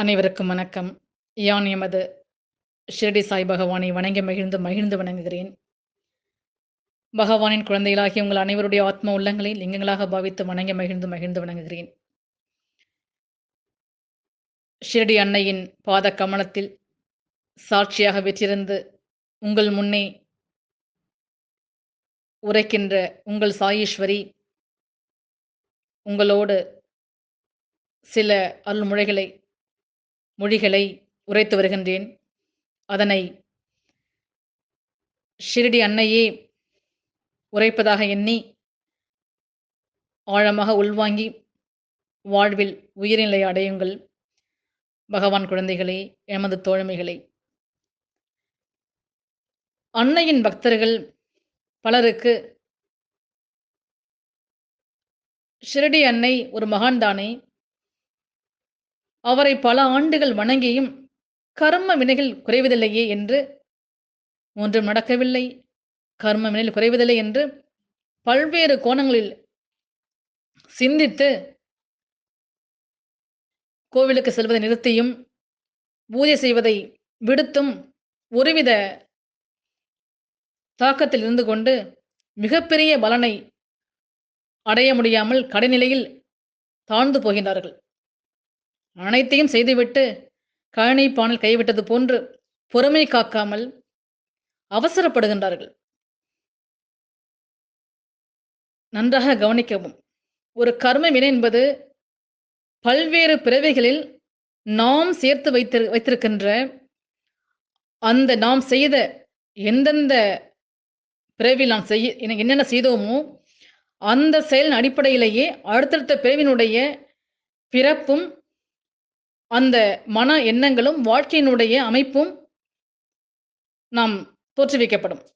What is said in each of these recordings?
அனைவருக்கும் வணக்கம். யான் எமது ஷிரடி சாய் பகவானை வணங்கி மகிழ்ந்து மகிழ்ந்து வணங்குகிறேன். பகவானின் குழந்தைகளாகிய உங்கள் அனைவருடைய ஆத்ம உள்ளங்களை லிங்கங்களாக பாவித்து வணங்கி மகிழ்ந்து மகிழ்ந்து வணங்குகிறேன். ஷிரடி அன்னையின் பாத கமலத்தில் சாட்சியாக வெற்றிருந்து உங்கள் முன்னே உரைக்கின்ற உங்கள் சாயீஸ்வரி உங்களோடு சில அருள்முறைகளை மொழிகளை உரைத்து வருகின்றேன். அதனை ஷிரடி அன்னையே உரைப்பதாக எண்ணி ஆழமாக உள்வாங்கி வாழ்வில் உயிர்நிலை அடையுங்கள். பகவான் குழந்தைகளே, எமது தோழமைகளே. அன்னையின் பக்தர்கள் பலருக்கு ஷிரடி அன்னை ஒரு மகான் தானே! அவரை பல ஆண்டுகள் வணங்கியும் கர்ம வினைகள் குறைவதில்லையே என்று ஒன்றும் நடக்கவில்லை. கர்ம வினைகள் குறைவதில்லை என்று பல்வேறு கோணங்களில் சிந்தித்து கோவிலுக்கு செல்வதை நிறுத்தியும், பூஜை செய்வதை விடுத்தும் ஒருவித தாக்கத்தில் இருந்து கொண்டு மிகப்பெரிய பலனை அடைய முடியாமல் கடைநிலையில் தாழ்ந்து போகின்றார்கள். அனைத்தையும் செய்துவிட்டு கழனி பானில் கைவிட்டது போன்று பொறுமை காக்காமல் அவசரப்படுகின்றார்கள். நன்றாக கவனிக்கவும். ஒரு கர்ம வினை என்பது பல்வேறு பிறவிகளில் நாம் சேர்த்து வைத்திரு வைத்திருக்கின்ற அந்த நாம் செய்த எந்தெந்த பிறவியில் நாம் செய்ய என்னென்ன செய்தோமோ அந்த செயலின் அடிப்படையிலேயே அடுத்தடுத்த பிறவினுடைய பிறப்பும் அந்த மன எண்ணங்களும் வாழ்க்கையினுடைய அமைப்பும் நாம் தோற்றுவிக்கப்படும்.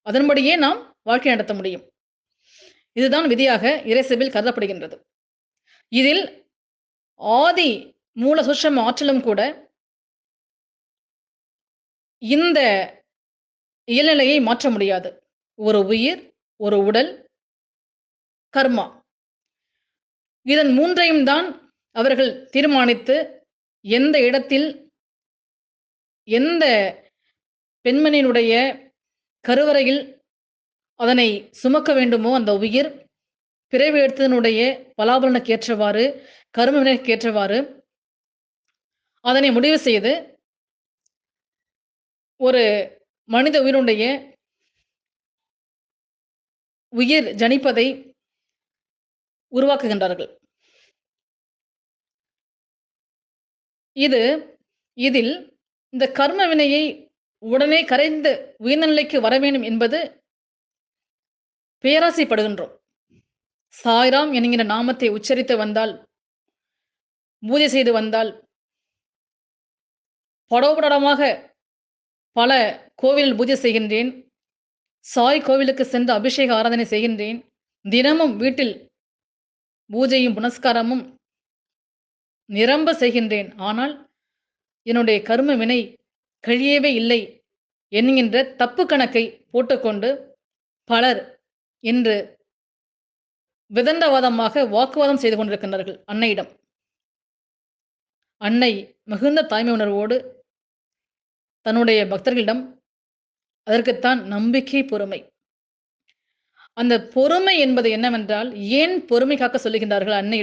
அதன்படியே நாம் வாழ்க்கை நடத்த முடியும். இதுதான் விதியாக இறைசபில் கருதப்படுகின்றது. இதில் ஆதி மூல சுஷம் ஆற்றலும் கூட இந்த இயல்நிலையை மாற்ற முடியாது. ஒரு உயிர், ஒரு உடல், கர்மா. இதன் மூன்றையும் தான் அவர்கள் தீர்மானித்து எந்த இடத்தில் எந்த பெண்மணியினுடைய கருவறையில் அதனை சுமக்க வேண்டுமோ அந்த உயிர் பிறவி எடுத்ததனுடைய பலாபலனுக்கு ஏற்றவாறு ஏற்றவாறு அதனை முடிவு செய்து ஒரு மனித உயிரினுடைய உயிர் ஜனிப்பதை உருவாக்குகின்றார்கள். இது இதில் இந்த கர்ம வினையை உடனே கரைந்து உயர்நிலைக்கு வர வேண்டும் என்பது பேராசைப்படுகின்றோம். சாய்ராம் என்கிற நாமத்தை உச்சரித்து வந்தால், பூஜை செய்து வந்தால், படோபடமாக பல கோவிலில் பூஜை செய்கின்றேன். சாய் கோவிலுக்கு சென்று அபிஷேக ஆராதனை செய்கின்றேன். தினமும் வீட்டில் பூஜையும் புனஸ்காரமும் நிரம்ப செய்கின்றேன். ஆனால் என்னுடைய கர்ம வினை கழியவே இல்லை என்கின்ற தப்பு கணக்கை போட்டுக்கொண்டு பலர் இன்று விதண்டவாதமாக வாக்குவாதம் செய்து கொண்டிருக்கின்றார்கள் அன்னையிடம். அன்னை மிகுந்த தாய்மை உணர்வோடு தன்னுடைய பக்தர்களிடம் அதற்குத்தான் நம்பிக்கை, பொறுமை. அந்த பொறுமை என்பது என்னவென்றால், ஏன் பொறுமை காக்க சொல்லுகின்றார்கள் அன்னை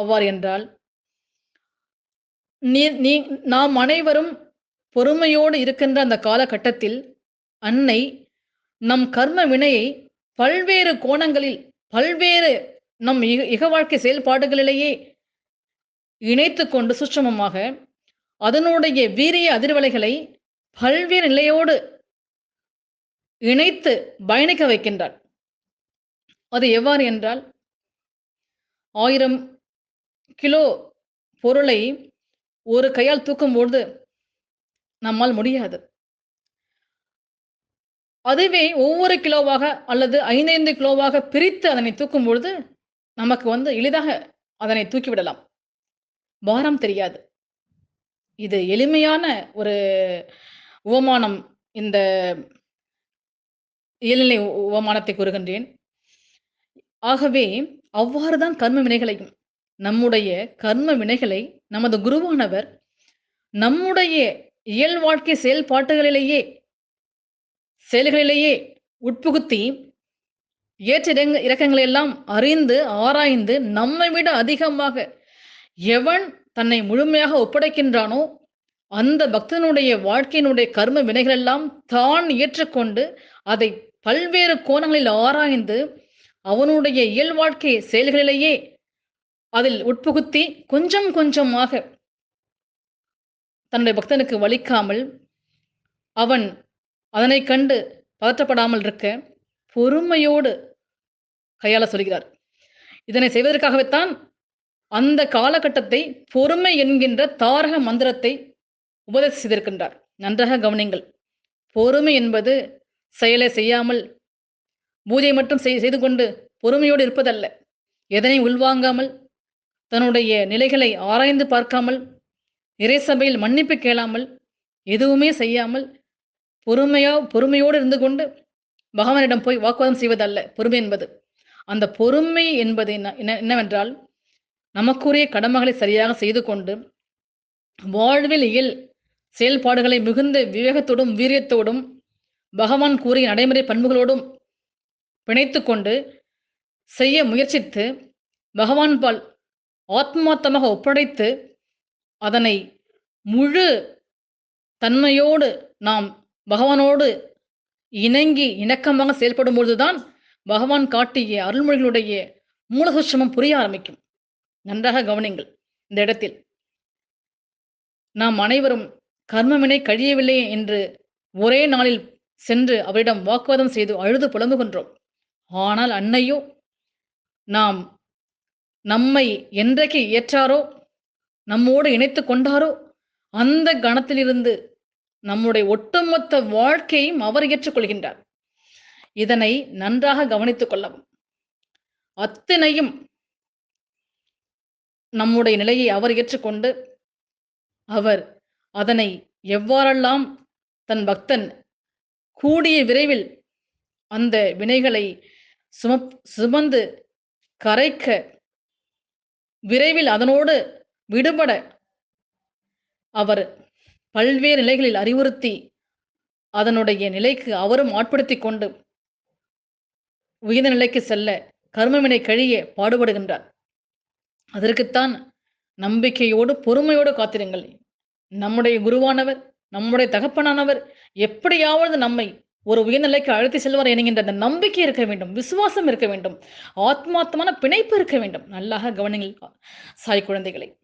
அவ்வாறு என்றால், நீ நீ நாம் அனைவரும் பொறுமையோடு இருக்கின்ற அந்த காலகட்டத்தில் அன்னை நம் கர்ம வினையை பல்வேறு கோணங்களில் பல்வேறு நம் இக இக வாழ்க்கை செயல்பாடுகளிலேயே இணைத்து கொண்டு சுற்றமமாக அதனுடைய வீரிய அதிர்வலைகளை பல்வேறு நிலையோடு இணைத்து பயணிக்க வைக்கின்றாள். அது எவ்வாறு என்றால் ஆயிரம் கிலோ பொருளை ஒரு கையால் தூக்கும்பொழுது நம்மால் முடியாது. அதுவே ஒவ்வொரு கிலோவாக அல்லது 5, 5 கிலோவாக பிரித்து அதனை தூக்கும் பொழுது நமக்கு வந்து எளிதாக அதனை தூக்கிவிடலாம். பாரம் தெரியாது. இது எளிமையான ஒரு உவமானம். இந்த இயல்நிலை உவமானத்தை கூறுகின்றேன். ஆகவே அவ்வாறுதான் கர்ம வினைகளையும் நம்முடைய கர்ம வினைகளை நமது குருவானவர் நம்முடைய இயல் வாழ்க்கை செயல்பாட்டுகளிலேயே செயல்களிலேயே உட்புகுத்தி ஏற்ற இறக்கங்களை எல்லாம் அறிந்து ஆராய்ந்து நம்மை விட அதிகமாக எவன் தன்னை முழுமையாக ஒப்படைக்கின்றானோ அந்த பக்தனுடைய வாழ்க்கையினுடைய கர்ம வினைகள் எல்லாம் தான் ஏற்றுக்கொண்டு அதை பல்வேறு கோணங்களில் ஆராய்ந்து அவனுடைய இயல் வாழ்க்கை செயல்களிலேயே அதில் உட்புகுத்தி கொஞ்சம் கொஞ்சமாக தன்னுடைய பக்தனுக்கு வலிக்காமல் அவன் அதனை கண்டு பதற்றப்படாமல் இருக்க பொறுமையோடு கையாள சொல்கிறார். இதனை செய்வதற்காகவேத்தான் அந்த காலகட்டத்தை பொறுமை என்கின்ற தாரக மந்திரத்தை உபதேசம் செய்திருக்கின்றார். நன்றாக கவனிங்கள் பொறுமை என்பது செயலை செய்யாமல் பூஜை மட்டும் செய் செய்து கொண்டு பொறுமையோடு இருப்பதல்ல. எதனை உள்வாங்காமல் தன்னுடைய நிலைகளை ஆராய்ந்து பார்க்காமல் இறைசபையில் மன்னிப்பு கேளாமல் எதுவுமே செய்யாமல் பொறுமையா பொறுமையோடு இருந்து கொண்டு பகவானிடம் போய் வாக்குவாதம் செய்வதல்ல பொறுமை என்பது. அந்த பொறுமை என்பது என்ன என்ன- என்னவென்றால் நமக்குரிய கடமைகளை சரியாக செய்து கொண்டு வாழ்வில் இயல் செயல்பாடுகளை மிகுந்த விவேகத்தோடும் வீரியத்தோடும் பகவான் கூறிய நடைமுறை பண்புகளோடும் பிணைத்து கொண்டு செய்ய முயற்சித்து பகவான் பால் ஆத்மார்த்தமாக ஒப்படைத்து அதனை முழு தன்மையோடு நாம் பகவானோடு இணங்கி இணக்கமாக செயல்படும் பொழுதுதான் பகவான் காட்டிய அருள்மொழிகளுடைய மூலசுஷமம் புரிய ஆரம்பிக்கும். நன்றாக கவனிங்கள் இந்த இடத்தில். நாம் அனைவரும் கர்மவினை கழியவில்லை என்று ஒரே நாளில் சென்று அவரிடம் வாக்குவாதம் செய்து அழுது புலம்புகின்றோம். ஆனால் அன்னையோ நாம் நம்மை என்றைக்கு ஏற்றாரோ நம்மோடு இணைத்து கொண்டாரோ அந்த கணத்திலிருந்து நம்முடைய ஒட்டுமொத்த வாழ்க்கையும் அவர் ஏற்றுக்கொள்கின்றார். இதனை நன்றாக கவனித்துக் கொள்ளவும். அத்தனையும் நம்முடைய நிலையை அவர் ஏற்றுக்கொண்டு அவர் அதனை எவ்வாறெல்லாம் தன் பக்தன் கூடிய விரைவில் அந்த வினைகளை சுமப் சுமந்து கரைக்க விரைவில் அதனோடு விடுபட அவர் பல்வேறு நிலைகளில் அறிவுறுத்தி அதனுடைய நிலைக்கு அவரும் ஆட்படுத்தி கொண்டு உயர்ந்த நிலைக்கு செல்ல கர்மவினை கழிய பாடுபடுகின்றார். அதற்குத்தான் நம்பிக்கையோடு பொறுமையோடு காத்திருங்கள். நம்முடைய குருவானவர் நம்முடைய தகப்பனானவர் எப்படியாவது நம்மை ஒரு உயர்நிலைக்கு அழைத்து செல்வார் என்கின்ற அந்த நம்பிக்கை இருக்க வேண்டும் விசுவாசம் இருக்க வேண்டும் ஆத்மார்த்தமான பிணைப்பு இருக்க வேண்டும். நல்லாக கவனிங்கள் சாய் குழந்தைகளை.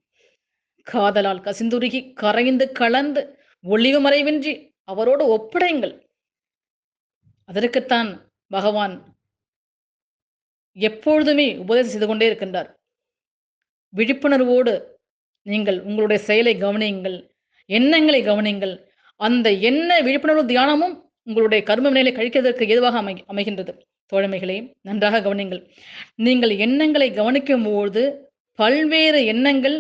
காதலால் கசிந்துருகி கரைந்து கலந்து ஒளிவு மறைவின்றி அவரோடு ஒப்படையுங்கள். அதற்குத்தான் பகவான் எப்பொழுதுமே உபதேசம் செய்து கொண்டே இருக்கின்றார். விழிப்புணர்வோடு நீங்கள் உங்களுடைய செயலை கவனியுங்கள் எண்ணங்களை கவனியுங்கள். அந்த எண்ண விழிப்புணர்வு தியானமும் உங்களுடைய கர்ம வினைகளை கழிக்கிறதற்கு ஏதுவாக அமை அமைகின்றது. தோழமைகளே நன்றாக கவனியுங்கள். நீங்கள் எண்ணங்களை கவனிக்கும் போது பல்வேறு எண்ணங்கள்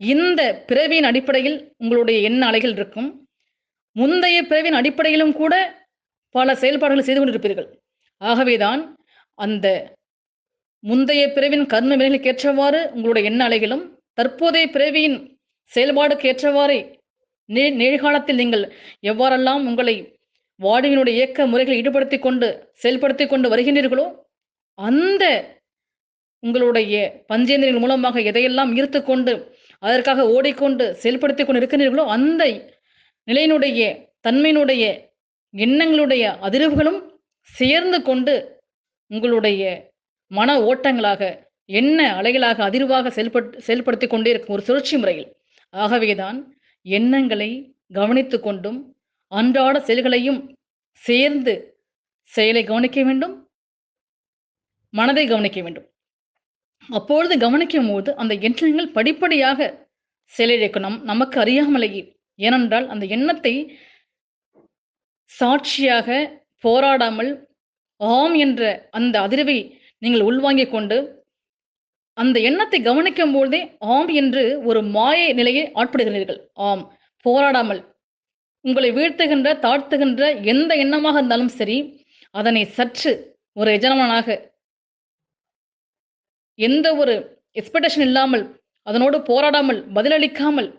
இந்த பிறவியின் அடிப்படையில் உங்களுடைய எண்ண அலைகள் இருக்கும். முந்தைய பிறவியின் அடிப்படையிலும் கூட பல செயல்பாடுகளை செய்து கொண்டிருப்பீர்கள். ஆகவேதான் அந்த முந்தைய பிறவின் கர்ம வினைகளுக்கு ஏற்றவாறு உங்களுடைய எண்ண அலைகளும் தற்போதைய பிறவியின் செயல்பாடுக்கு ஏற்றவாறே நே நிகழ்காலத்தில் நீங்கள் எவ்வாறெல்லாம் உங்களை வாடியினுடைய இயக்க முறைகளை ஈடுபடுத்தி கொண்டு செயல்படுத்தி கொண்டு வருகின்றீர்களோ அந்த உங்களுடைய பஞ்சேந்திரியங்கள் மூலமாக எதையெல்லாம் ஈர்த்து கொண்டு அதற்காக ஓடிக்கொண்டு செயல்படுத்தி கொண்டு இருக்கின்றீர்களோ அந்த நிலையினுடைய தன்மையினுடைய எண்ணங்களுடைய அதிர்வுகளும் சேர்ந்து கொண்டு உங்களுடைய மன ஓட்டங்களாக எண்ண அலைகளாக அதிர்வாக செயல்பட் செயல்படுத்தி கொண்டே இருக்கும் ஒரு சுழற்சி முறையில். ஆகவேதான் எண்ணங்களை கவனித்து கொண்டும் அன்றாட செயல்களையும் சேர்ந்து செயலை கவனிக்க வேண்டும் மனதை கவனிக்க வேண்டும். அப்பொழுது கவனிக்கும் போது அந்த எண்ணங்கள் படிப்படியாக செயலிழக்கும் நம் நமக்கு அறியாமலேயே. ஏனென்றால் அந்த எண்ணத்தை சாட்சியாக போராடாமல் ஆம் என்ற அந்த அதிர்வை நீங்கள் உள்வாங்கிக் கொண்டு அந்த எண்ணத்தை கவனிக்கும் பொழுதே ஆம் என்று ஒரு மாய நிலையை ஆட்படுகிறீர்கள். ஆம் போராடாமல் உங்களை வீழ்த்துகின்ற தாழ்த்துகின்ற எந்த எண்ணமாக இருந்தாலும் சரி அதனை சற்று ஒரு எஜமானாக எந்த ஒரு எக்ஸ்பெக்டேஷன் இல்லாமல் அதனோடு போராடாமல் பதிலளிக்காமல்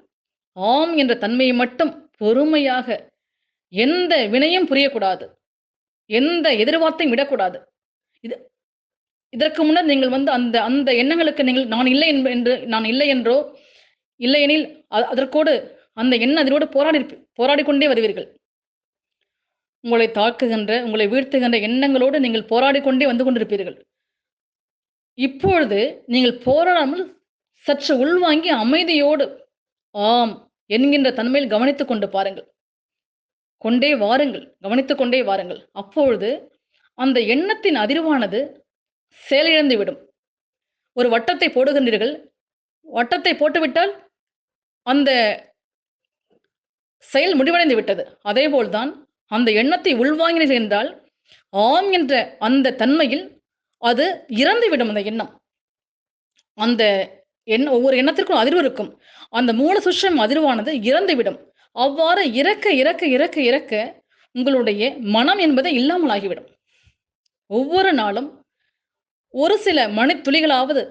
ஆம் என்ற தன்மையை மட்டும் பொறுமையாக எந்த வினையும் புரியக்கூடாது. எந்த எதிர்பார்த்தையும் விடக்கூடாது. இது இதற்கு முன்னர் நீங்கள் வந்து அந்த அந்த எண்ணங்களுக்கு நீங்கள் நான் இல்லை என்ப- என்று நான் இல்லை என்றோ இல்லையெனில் அதற்கோடு அந்த எண்ணம் அதனோடு போராடி போராடி கொண்டே வருவீர்கள். உங்களை தாக்குகின்ற உங்களை வீழ்த்துகின்ற எண்ணங்களோடு நீங்கள் போராடி கொண்டே வந்து கொண்டிருப்பீர்கள். இப்பொழுது நீங்கள் போராடாமல் சற்று உள்வாங்கி அமைதியோடு ஆம் என்கின்ற தன்மையில் கவனித்துக் கொண்டு பாருங்கள். கொண்டே வாருங்கள் கவனித்துக் கொண்டே வாருங்கள். அப்பொழுது அந்த எண்ணத்தின் அதிர்வானது செயலிழந்து விடும் ஒரு வட்டத்தை போடுகின்றீர்கள். வட்டத்தை போட்டுவிட்டால் அந்த செயல் முடிவடைந்து விட்டது. அதேபோல்தான் அந்த எண்ணத்தை உள்வாங்கினீர்கள் என்றால் ஆம் என்ற அந்த தன்மையில் அது இறந்துவிடும் அந்த எண்ணம். அந்த எண்ண ஒவ்வொரு எண்ணத்திற்கும் அதிர்வு இருக்கும். அந்த மூல சுஷம் அதிர்வானது இறந்துவிடும். அவ்வாறு இறக்க இறக்க இறக்க இறக்க உங்களுடைய மனம் என்பதை இல்லாமல் ஆகிவிடும் ஒவ்வொரு நாளும் ஒரு சில மனித்துளிகளாவது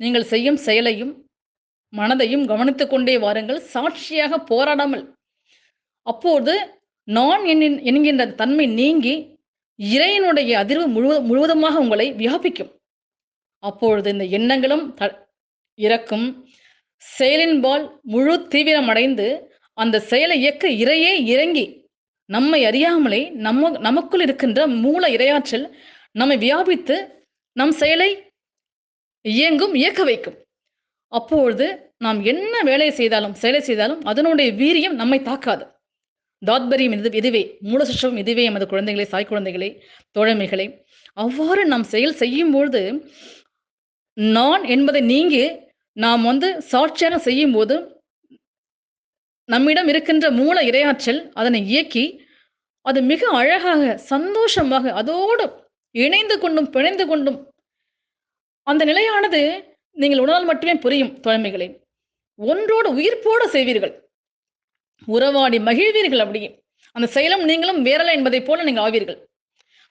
நீங்கள் செய்யும் செயலையும் மனதையும் கவனித்துக் கொண்டே வாருங்கள். சாட்சியாக போராடாமல் அப்போது நான் என்கின்- என்கின்ற தன்மை நீங்கி இறையினுடைய அதிர்வு முழுவ முழுவதுமாக உங்களை வியாபிக்கும். அப்பொழுது இந்த எண்ணங்களும் த- இறக்கும். செயலின்பால் முழு தீவிரமடைந்து அந்த செயலை இயக்க இறையே இறங்கி நம்மை அறியாமலே நம்ம நமக்குள் இருக்கின்ற மூல இரையாற்றல் நம்மை வியாபித்து நம் செயலை இயங்கும் இயக்க வைக்கும். அப்பொழுது நாம் என்ன வேலை செய்தாலும் செயலை செய்தாலும் அதனுடைய வீரியம் நம்மை தாக்காது. தாத்பரியம் இது இதுவே மூலசிஷ்டம் இதுவே எமது குழந்தைகளை சாய் குழந்தைகளை தோழமைகளை. அவ்வாறு நாம் செயல் செய்யும் பொழுது நான் என்பதை நீங்கி நாம் வந்து சாட்சியாக செய்யும் போது நம்மிடம் இருக்கின்ற மூல இரையாற்றல் அதனை இயக்கி அது மிக அழகாக சந்தோஷமாக அதோடு இணைந்து கொண்டும் பிணைந்து கொண்டும் அந்த நிலையானது நீங்கள் உணரால் மட்டுமே புரியும் தோழமைகளை. ஒன்றோடு உயிர்ப்போடு செய்வீர்கள். உறவாடி மகிழ்வீர்கள் அப்படியே அந்த செயலும் நீங்களும் வேறல என்பதைப் போல நீங்கள் ஆவீர்கள்.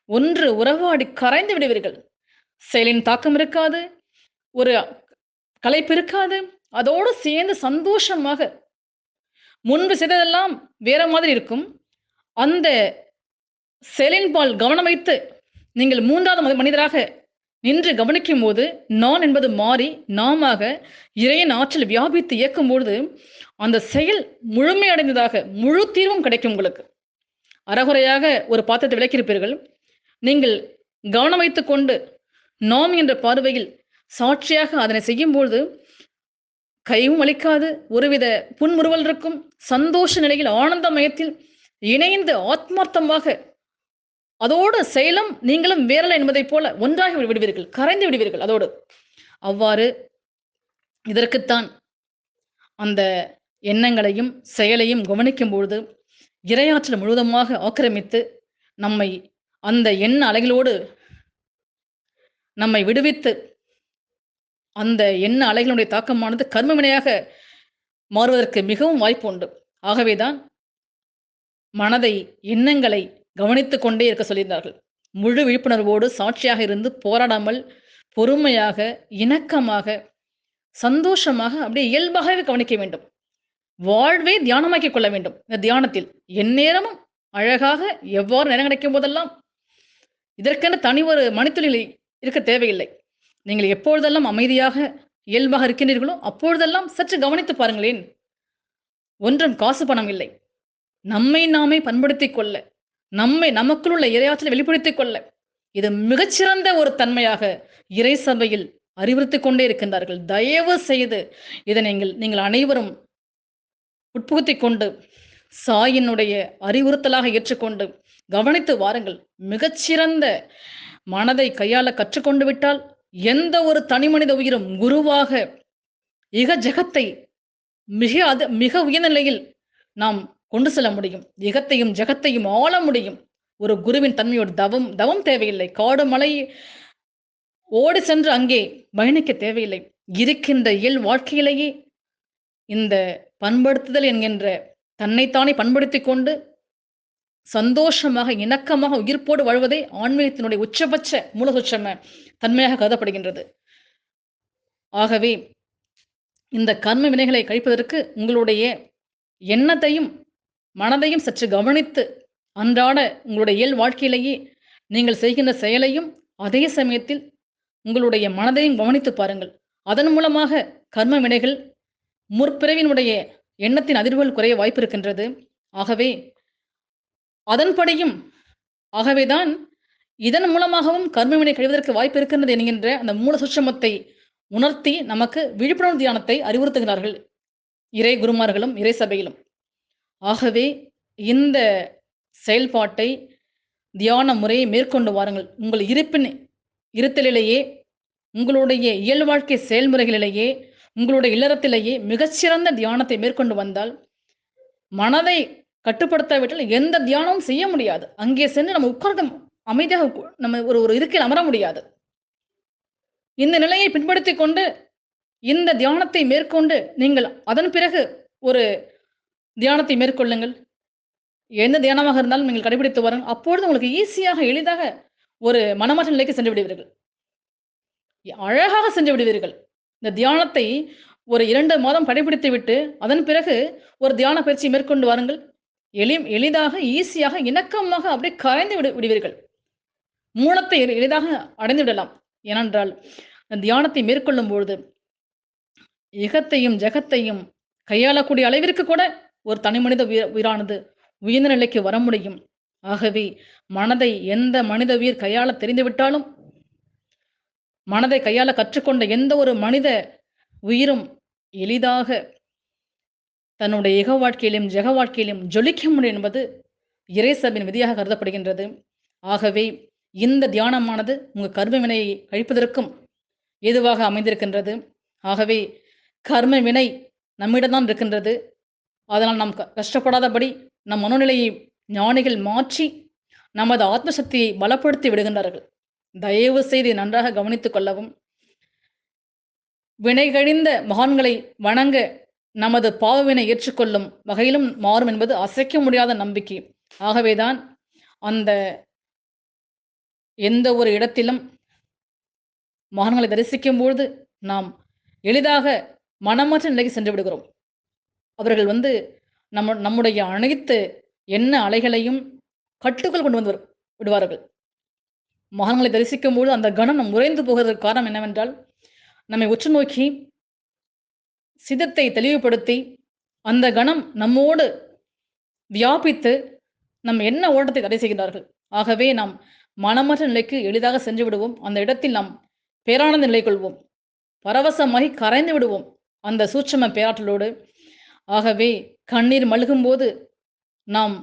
ஒன்று உறவாடி கரைந்து விடுவீர்கள். செயலின் தாக்கம் இருக்காது. ஒரு களைப்பு இருக்காது. அதோடு சேர்ந்து சந்தோஷமாக முன்பு செய்ததெல்லாம் வேற மாதிரி இருக்கும். அந்த செயலின்பால் கவனம் வைத்து நீங்கள் மூன்றாவது மத- மனிதராக நின்று கவனிக்கும் போது நான் என்பது மாறி நாமாக இறையின் ஆற்றல் வியாபித்து இயக்கும் பொழுது அந்த செயல் முழுமையடைந்ததாக முழு தீர்வும் கிடைக்கும் உங்களுக்கு. அறகுறையாக ஒரு பாத்திரத்தை விளக்கியிருப்பீர்கள். நீங்கள் கவனம் வைத்து கொண்டு நாம் என்ற பார்வையில் சாட்சியாக அதனை செய்யும்பொழுது கையும் வலிக்காது ஒருவித புன்முறுவல் இருக்கும் சந்தோஷ நிலையில் ஆனந்த மயத்தில் இணைந்து ஆத்மார்த்தமாக அதோடு செயலும் நீங்களும் வேறல என்பதைப் போல ஒன்றாகி விடுவீர்கள் கரைந்து விடுவீர்கள் அதோடு. அவ்வாறு இதற்குத்தான் அந்த எண்ணங்களையும் செயலையும் கவனிக்கும் பொழுது இரையாற்றல் முழுவதுமாக ஆக்கிரமித்து நம்மை அந்த எண்ண அலைகளோடு நம்மை விடுவித்து அந்த எண்ண அலைகளுடைய தாக்கமானது கர்மவினையாக மாறுவதற்கு மிகவும் வாய்ப்பு உண்டு. ஆகவேதான் மனதை எண்ணங்களை கவனித்து கொண்டே இருக்க சொல்லியிருந்தார்கள். முழு விழிப்புணர்வோடு சாட்சியாக இருந்து போராடாமல் பொறுமையாக இணக்கமாக சந்தோஷமாக அப்படியே இயல்பாகவே கவனிக்க வேண்டும். வாழ்வை தியானமாக்கிக் கொள்ள வேண்டும். இந்த தியானத்தில் எந்நேரமும் அழகாக எவ்வாறு நேரம் கிடைக்கும் போதெல்லாம் இதற்கென தனி ஒரு மணித்துளிலை இருக்க தேவையில்லை. நீங்கள் எப்பொழுதெல்லாம் அமைதியாக இயல்பாக இருக்கின்றீர்களோ அப்பொழுதெல்லாம் சற்று கவனித்து பாருங்களேன். ஒன்றும் காசு பணம் இல்லை. நம்மை நாமே பண்படுத்திக் கொள்ள நம்மை நமக்குள் உள்ள இறையாற்றலை வெளிப்படுத்திக் கொள்ள. இது மிகச்சிறந்த ஒரு தன்மையாக இறை சபையில் அறிவுறுத்திக் கொண்டே இருக்கின்றார்கள். தயவு செய்து இதை நீங்கள் நீங்கள் அனைவரும் உட்புகுத்தி கொண்டு சாயினுடைய அறிவுறுத்தலாக ஏற்றுக்கொண்டு கவனித்து வாருங்கள். மிகச்சிறந்த மனதை கையாள கற்றுக்கொண்டு விட்டால் எந்த ஒரு தனி மனித உயிரும் குருவாக இக ஜெகத்தை மிக அது மிக உயர்ந்த நிலையில் நாம் கொண்டு செல்ல முடியும். இகத்தையும் ஜெகத்தையும் ஆள முடியும். ஒரு குருவின் தன்மையோடு தவம் தவம் தேவையில்லை. காடு மலை ஓடி சென்று அங்கே பயணிக்க தேவையில்லை. இருக்கின்ற இயல் வாழ்க்கையிலேயே இந்த பண்படுத்துதல் என்கின்ற தன்னைத்தானே பண்படுத்திக் கொண்டு சந்தோஷமாக இணக்கமாக உயிர்ப்போடு வாழ்வதே ஆன்மீகத்தினுடைய உச்சபட்ச மூலசுச்சம தன்மையாக கருதப்படுகின்றது. ஆகவே இந்த கர்ம வினைகளை கழிப்பதற்கு உங்களுடைய எண்ணத்தையும் மனதையும் சற்று கவனித்து அன்றாட உங்களுடைய இயல் வாழ்க்கையிலேயே நீங்கள் செய்கின்ற செயலையும் அதே சமயத்தில் உங்களுடைய மனதையும் கவனித்து பாருங்கள். அதன் மூலமாக கர்ம வினைகள் முற்பிறவினுடைய எண்ணத்தின் அதிர்வுகள் குறைய வாய்ப்பு இருக்கின்றது. ஆகவே அதன்படியும் ஆகவேதான் இதன் மூலமாகவும் கர்மவினை கழிவதற்கு வாய்ப்பு இருக்கின்றது என்கின்ற அந்த மூல சுட்சமத்தை உணர்த்தி நமக்கு விழிப்புணர்வு தியானத்தை அறிவுறுத்துகிறார்கள். இறை குருமார்களும் இறை சபையிலும். ஆகவே இந்த செயல்பாட்டை தியான முறையை மேற்கொண்டு வாருங்கள். உங்கள் இருப்பின் இருத்தலிலேயே உங்களுடைய இயல் வாழ்க்கை செயல்முறைகளிலேயே உங்களுடைய இல்லறத்திலேயே மிகச்சிறந்த தியானத்தை மேற்கொண்டு வந்தால் மனதை கட்டுப்படுத்தாவிட்டால் எந்த தியானமும் செய்ய முடியாது. அங்கே சென்று நம்ம உட்கார்ந்து அமைதியாக நம்ம ஒரு ஒரு இருக்கையில் அமர முடியாது. இந்த நிலையை பின்படுத்தி கொண்டு இந்த தியானத்தை மேற்கொண்டு நீங்கள் அதன் பிறகு ஒரு தியானத்தை மேற்கொள்ளுங்கள். எந்த தியானமாக இருந்தாலும் நீங்கள் கடைபிடித்து வாருங்கள் அப்பொழுது உங்களுக்கு ஈஸியாக எளிதாக ஒரு மனமாற்ற நிலைக்கு சென்று விடுவீர்கள். அழகாக சென்று விடுவீர்கள். இந்த தியானத்தை ஒரு இரண்டு மாதம் கடைபிடித்து விட்டு அதன் பிறகு ஒரு தியான பயிற்சி மேற்கொண்டு வாருங்கள். எளி எளிதாக ஈஸியாக இணக்கமாக அப்படியே கரைந்து விடு விடுவீர்கள். மூலத்தை எளி- எளிதாக அடைந்து விடலாம். ஏனென்றால் இந்த தியானத்தை மேற்கொள்ளும் பொழுது இகத்தையும் ஜெகத்தையும் கையாளக்கூடிய அளவிற்கு கூட ஒரு தனி மனித உயிர் உயிரானது உயர்ந்த நிலைக்கு வர முடியும். ஆகவே மனதை எந்த மனித உயிர் கையாள தெரிந்துவிட்டாலும் மனதை கையாள கற்றுக்கொண்ட எந்த ஒரு மனித உயிரும் எளிதாக தன்னுடைய இக வாழ்க்கையிலும் ஜெக வாழ்க்கையிலும் ஜொலிக்க முடியும் என்பது இறைசபின் விதியாக கருதப்படுகின்றது. ஆகவே இந்த தியானமானது உங்கள் கர்ம வினையை கழிப்பதற்கும் ஏதுவாக அமைந்திருக்கின்றது. ஆகவே கர்ம வினை நம்மிடம்தான் இருக்கின்றது. அதனால் நாம் க- கஷ்டப்படாதபடி நம் மனநிலையை ஞானிகள் மாற்றி நமது ஆத்ம சக்தியை பலப்படுத்தி விடுகின்றார்கள். தயவு செய்து நன்றாக கவனித்துக் கொள்ளவும். வினைகழிந்த மகான்களை வணங்க நமது பாவவினை ஏற்றுக்கொள்ளும் வகையிலும் மாறும் என்பது அசைக்க முடியாத நம்பிக்கை. ஆகவேதான் அந்த எந்த ஒரு இடத்திலும் மகான்களை தரிசிக்கும் பொழுது நாம் எளிதாக மனமற்ற நிலைக்கு சென்று விடுகிறோம். அவர்கள் வந்து நம்ம நம்முடைய அனைத்து எண்ண அலைகளையும் கட்டுக்குள் கொண்டு வந்து விடுவார்கள். மகான்களை தரிசிக்கும் பொழுது அந்த கணம் நம் உறைந்து போகிறதுக்கு காரணம் என்னவென்றால் நம்மை உற்று நோக்கி சிதத்தை தெளிவுபடுத்தி அந்த கணம் நம்மோடு வியாபித்து நம் என்ன ஓட்டத்தை தடை செய்கிறார்கள் ஆகவே நாம் மனமற்ற நிலைக்கு எளிதாக சென்று விடுவோம். அந்த இடத்தில் நாம் பேரானந்த நிலை கொள்வோம். பரவசமாகி கரைந்து விடுவோம். அந்த சூட்சம பேராற்றலோடு ஆகவே கண்ணீர் மல்கும்போது நாம்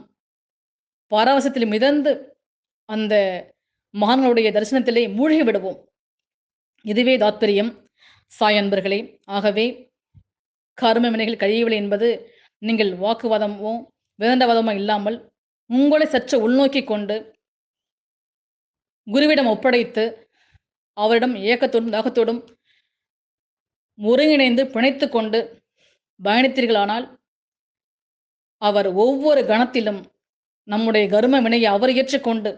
பரவசத்தில் மிதந்து அந்த மகான்களுடைய தரிசனத்திலே மூழ்கி விடுவோம். இதுவே தாத்பரியம். சாய் அன்பர்களே ஆகவே கர்ம வினைகள் கழியவில்லை என்பது நீங்கள் வாக்குவாதமோ வேந்தவாதமோ இல்லாமல் உங்களை சற்று உள்நோக்கி கொண்டு குருவிடம் ஒப்படைத்து அவரிடம் ஏக்கத்தோடும் தாகத்தோடும் ஒருங்கிணைந்து பிணைத்து கொண்டு பயணித்தீர்களானால் அவர் ஒவ்வொரு கணத்திலும் நம்முடைய கரும வினையை அவர் ஏற்றுக்கொண்டு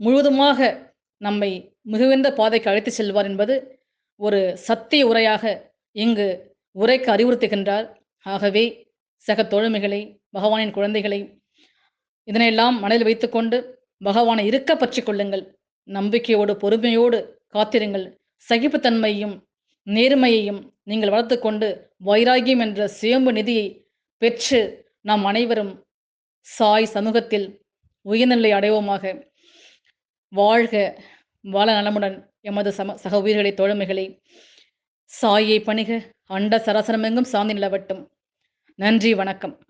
முழுவதுமாக நம்மை மிகுந்த பாதைக்கு அழைத்து செல்வார் என்பது ஒரு சத்திய உரையாக இங்கு உரைக்கு அறிவுறுத்துகின்றார். ஆகவே சக தோழமைகளை பகவானின் குழந்தைகளை இதனையெல்லாம் மனதில் வைத்துக்கொண்டு பகவானை இருக்க பற்றி கொள்ளுங்கள். நம்பிக்கையோடு பொறுமையோடு காத்திருங்கள். சகிப்புத்தன்மையும் நேர்மையையும் நீங்கள் வளர்த்துக்கொண்டு வைராகியம் என்ற சுயம்பு நிதியை பெற்று நாம் அனைவரும் சாய் சமூகத்தில் உயர்நிலை அடைவோமாக. வாழ்க வாழ நலமுடன் எமது சம சக உயிர்களை தோழமைகளை. சாயை பணிக அண்ட சராசரமெங்கும் சாந்தி நிலவட்டும். நன்றி வணக்கம்.